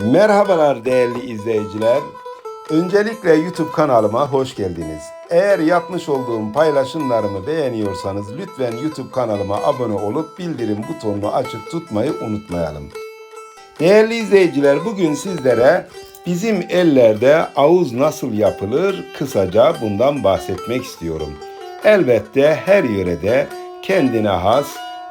Merhabalar değerli izleyiciler. Öncelikle YouTube kanalıma hoş geldiniz. Eğer yapmış olduğum paylaşımlarımı beğeniyorsanız lütfen YouTube kanalıma abone olup bildirim butonunu açık tutmayı unutmayalım. Değerli izleyiciler bugün sizlere bizim ellerde avuz nasıl yapılır kısaca bundan bahsetmek istiyorum. Elbette her yörede kendine has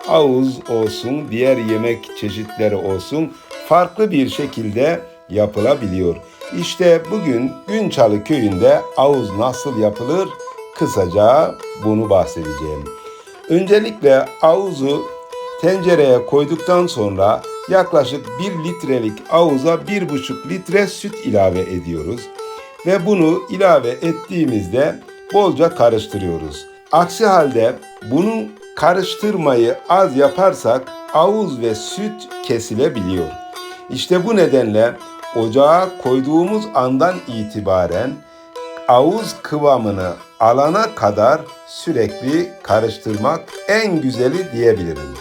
avuz olsun, diğer yemek çeşitleri olsun farklı bir şekilde yapılabiliyor. İşte bugün Günçalı köyünde avuz nasıl yapılır kısaca bunu bahsedeceğim. Öncelikle avuzu tencereye koyduktan sonra yaklaşık 1 litrelik avuza 1,5 litre süt ilave ediyoruz. Ve bunu ilave ettiğimizde bolca karıştırıyoruz. Aksi halde bunu karıştırmayı az yaparsak avuz ve süt kesilebiliyor. İşte bu nedenle ocağa koyduğumuz andan itibaren avuz kıvamını alana kadar sürekli karıştırmak en güzeli diyebilirim.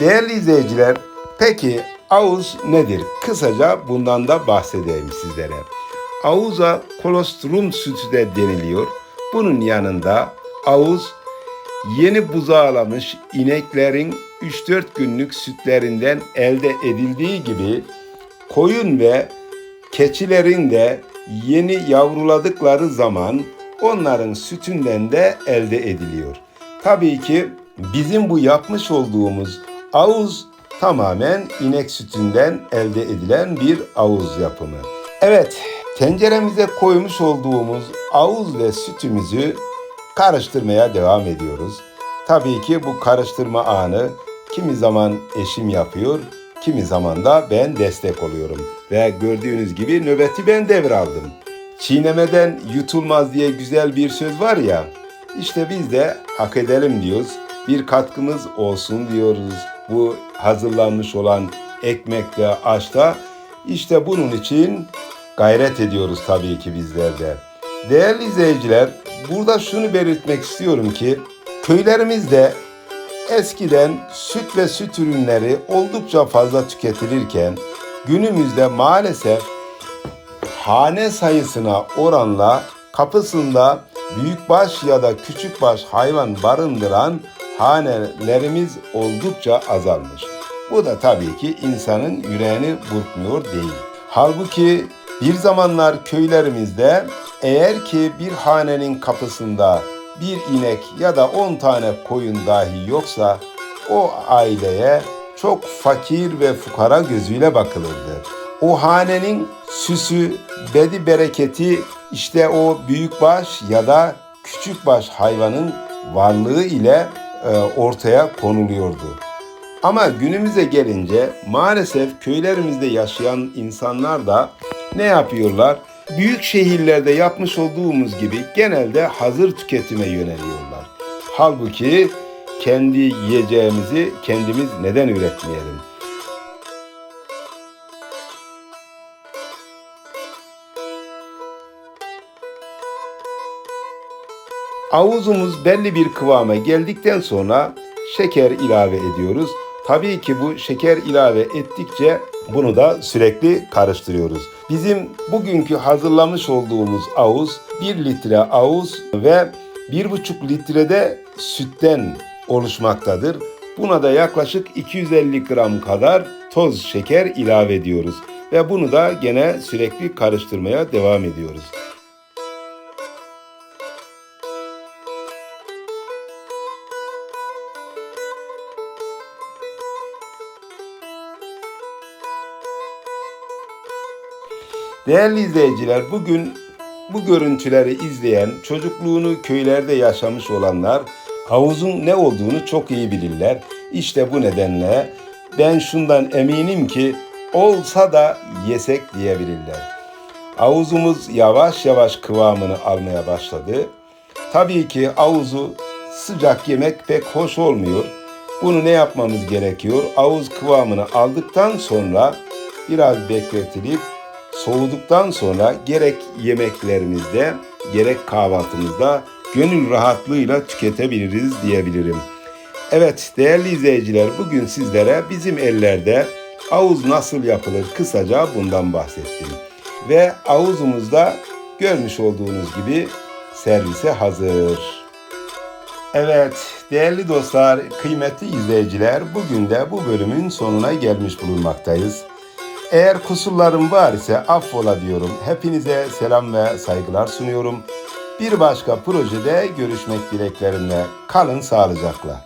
Değerli izleyiciler, peki avuz nedir? Kısaca bundan da bahsedeyim sizlere. Avuza kolostrum sütü de deniliyor. Bunun yanında avuz yeni buzağlamış ineklerin 3-4 günlük sütlerinden elde edildiği gibi koyun ve keçilerin de yeni yavruladıkları zaman onların sütünden de elde ediliyor. Tabii ki bizim bu yapmış olduğumuz avuz tamamen inek sütünden elde edilen bir avuz yapımı. Evet, tenceremize koymuş olduğumuz avuz ve sütümüzü karıştırmaya devam ediyoruz. Tabii ki bu karıştırma anı kimi zaman eşim yapıyor, kimi zaman da ben destek oluyorum. Ve gördüğünüz gibi nöbeti ben devraldım. Çiğnemeden yutulmaz diye güzel bir söz var ya, işte biz de hak edelim diyoruz. Bir katkımız olsun diyoruz bu hazırlanmış olan ekmekte, aşta. İşte bunun için gayret ediyoruz tabii ki bizler de. Değerli izleyiciler, burada şunu belirtmek istiyorum ki köylerimizde eskiden süt ve süt ürünleri oldukça fazla tüketilirken günümüzde maalesef hane sayısına oranla kapısında büyükbaş ya da küçükbaş hayvan barındıran hanelerimiz oldukça azalmış. Bu da tabii ki insanın yüreğini burkmuyor değil. Halbuki bir zamanlar köylerimizde eğer ki bir hanenin kapısında bir inek ya da 10 tane koyun dahi yoksa o aileye çok fakir ve fukara gözüyle bakılırdı. O hanenin süsü, bedi bereketi işte o büyükbaş ya da küçükbaş hayvanın varlığı ile e, ortaya konuluyordu. Ama günümüze gelince maalesef köylerimizde yaşayan insanlar da ne yapıyorlar? Büyük şehirlerde yapmış olduğumuz gibi genelde hazır tüketime yöneliyorlar. Halbuki kendi yiyeceğimizi kendimiz neden üretmeyelim? Avuzumuz belli bir kıvama geldikten sonra şeker ilave ediyoruz. Tabii ki bu şeker ilave ettikçe bunu da sürekli karıştırıyoruz. Bizim bugünkü hazırlamış olduğumuz avuz 1 litre avuz ve 1,5 litrede sütten oluşmaktadır. Buna da yaklaşık 250 gram kadar toz şeker ilave ediyoruz ve bunu da gene sürekli karıştırmaya devam ediyoruz. Değerli izleyiciler, bugün bu görüntüleri izleyen, çocukluğunu köylerde yaşamış olanlar havuzun ne olduğunu çok iyi bilirler. İşte bu nedenle ben şundan eminim ki olsa da yesek diyebilirler. Havuzumuz yavaş yavaş kıvamını almaya başladı. Tabii ki havuzu sıcak yemek pek hoş olmuyor. Bunu ne yapmamız gerekiyor? Havuz kıvamını aldıktan sonra biraz bekletilip soğuduktan sonra gerek yemeklerimizde gerek kahvaltımızda gönül rahatlığıyla tüketebiliriz diyebilirim. Evet değerli izleyiciler bugün sizlere bizim ellerde avuz nasıl yapılır kısaca bundan bahsettim. Ve avuzumuzda görmüş olduğunuz gibi servise hazır. Evet değerli dostlar, kıymetli izleyiciler bugün de bu bölümün sonuna gelmiş bulunmaktayız. Eğer kusurlarım var ise affola diyorum. Hepinize selam ve saygılar sunuyorum. Bir başka projede görüşmek dileklerimle. Kalın sağlıcakla.